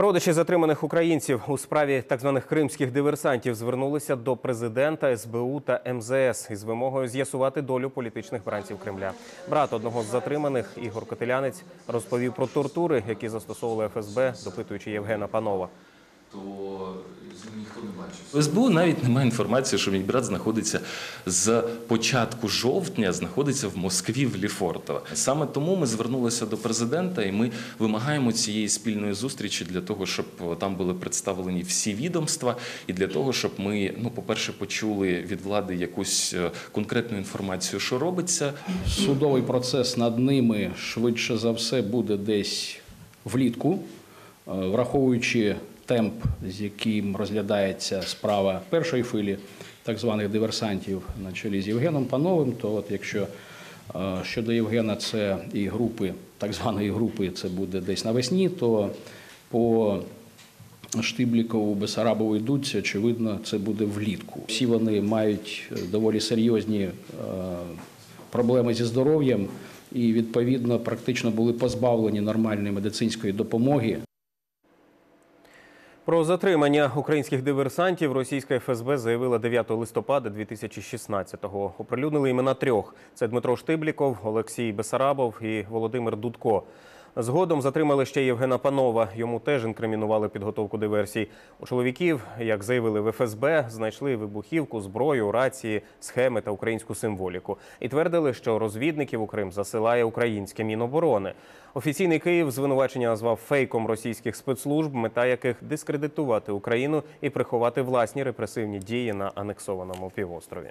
Родичі затриманих українців у справі так званих кримських диверсантів звернулися до президента СБУ та МЗС із вимогою з'ясувати долю політичних бранців Кремля. Брат одного з затриманих Ігор Котелянець розповів про тортури, які застосовували ФСБ, допитуючи Євгена Панова. В СБУ навіть немає інформації, що мій брат знаходиться з початку жовтня, знаходиться в Москві в Ліфортово. Саме тому ми звернулися до президента, і ми вимагаємо цієї спільної зустрічі для того, щоб там були представлені всі відомства, і для того, щоб ми, ну, по-перше, почули від влади якусь е, конкретну інформацію, що робиться, Судовий процес над ними швидше за все буде десь влітку, Е, враховуючи темп, з яким розглядається справа першої хвилі так званих диверсантів на чолі з Євгеном Пановим, то от якщо е, щодо Євгена це і групи, так званої групи, це буде десь навесні, то по Штиблікову, Бесарабову Дудці, очевидно, це буде влітку. Всі вони мають е, доволі серйозні е, проблеми зі здоров'ям і, відповідно, практично були позбавлені нормальної медицинської допомоги. Про затримання українських диверсантів російська ФСБ заявила 9 листопада 2016-го. Оприлюднили імена трьох: це Дмитро Штибліков, Олексій Бесарабов і Володимир Дудко. Згодом затримали ще Євгена Панова. Йому теж інкримінували підготовку диверсій. У чоловіків, як заявили в ФСБ, знайшли вибухівку, зброю, рації, схеми та українську символіку. І твердили, що розвідників у Крим засилає українське міноборони. Офіційний Київ звинувачення назвав фейком російських спецслужб, мета яких дискредитувати Україну і приховати власні репресивні дії на анексованому півострові.